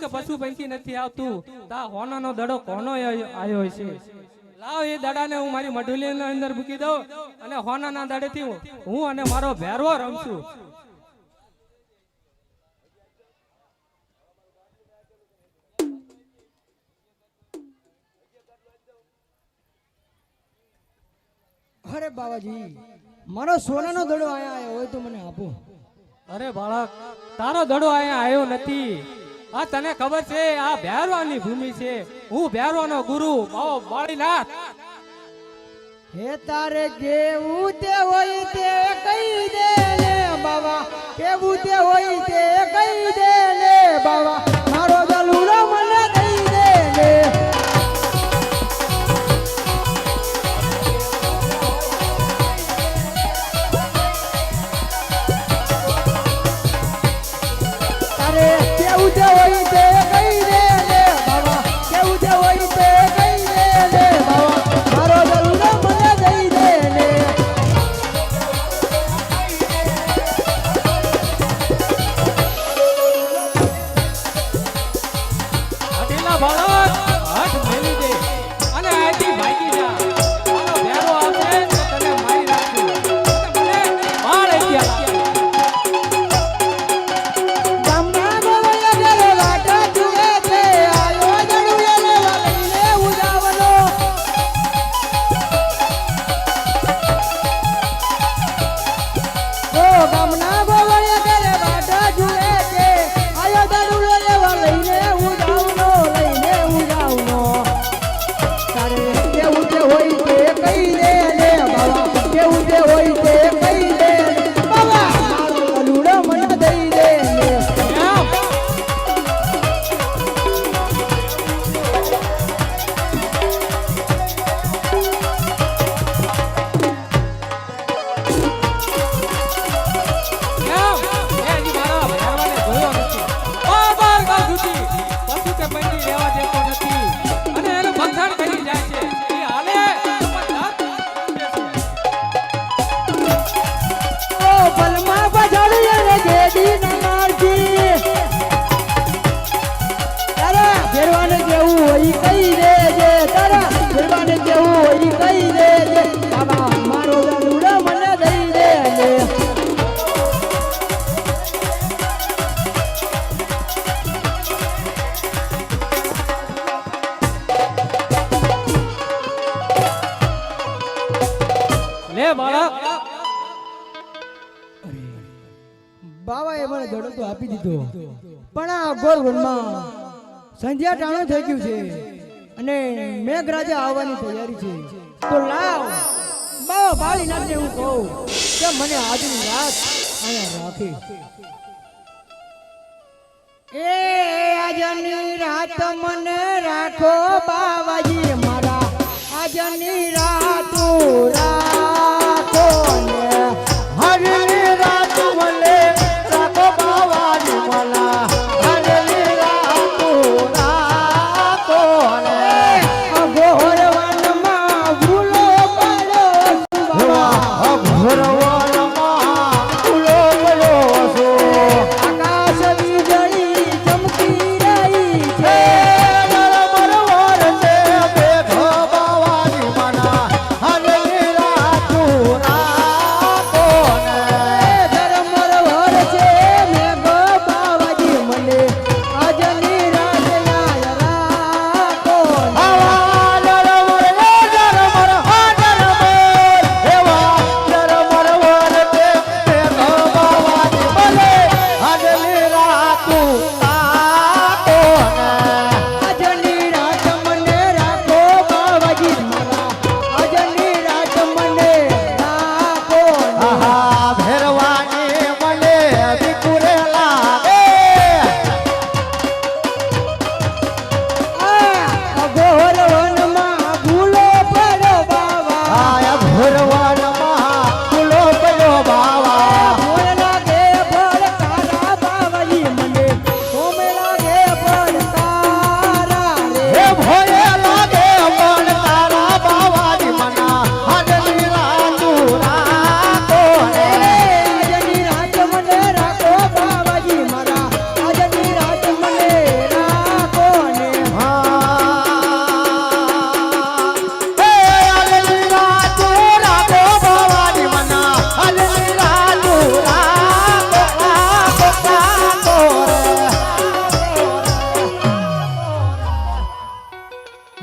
કે પશુ પંખી નથી આવતું. તા હોનાનો દડો કોનો આવ્યો છે લાવ એ દડાને હું મારી મઢુલીની અંદર મૂકી દઉં અને હોનાના દડેથી હું અને મારો ભેરવો રમશું. અરે બાબાજી મારો સોનાનો દડો આયા આવ્યો હોય તો મને આપો. અરે બાળક, તારો દડો અહીંયા આવ્યો નથી. આ તને ખબર છે, આ ભેરવાની ભૂમિ છે. હું ભેરવાનો ગુરુ, બાવો બાળીનાથ. હે તારે કેવું તે હોય તે કહી દે બાબા કેવું તે હોય તે કહી દે কামনা લે બાળક એ મને દડો તો આપી દીધો. પણ આ ગોર વનમાં સંધ્યા ટાણું થઈ ગયું છે અને મેઘરાજા આવવાની તૈયારી છે. તો લાવ બાબા બાળીનાથને હું કહું કે મને આજની રાત અહીંયા રાખે. એ આજની રાત મને રાખો બાબાજી મારા. આજની રાત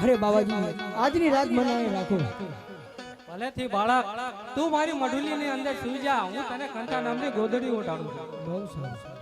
અરે બાબાજી આજની રાત મનાવી રાખો. ભલેથી બાળક તું મારી મઢુલીની અંદર સુઈ જા હું તને કંટા નામની ગોદડી ઓઢાડું બહુ સારું.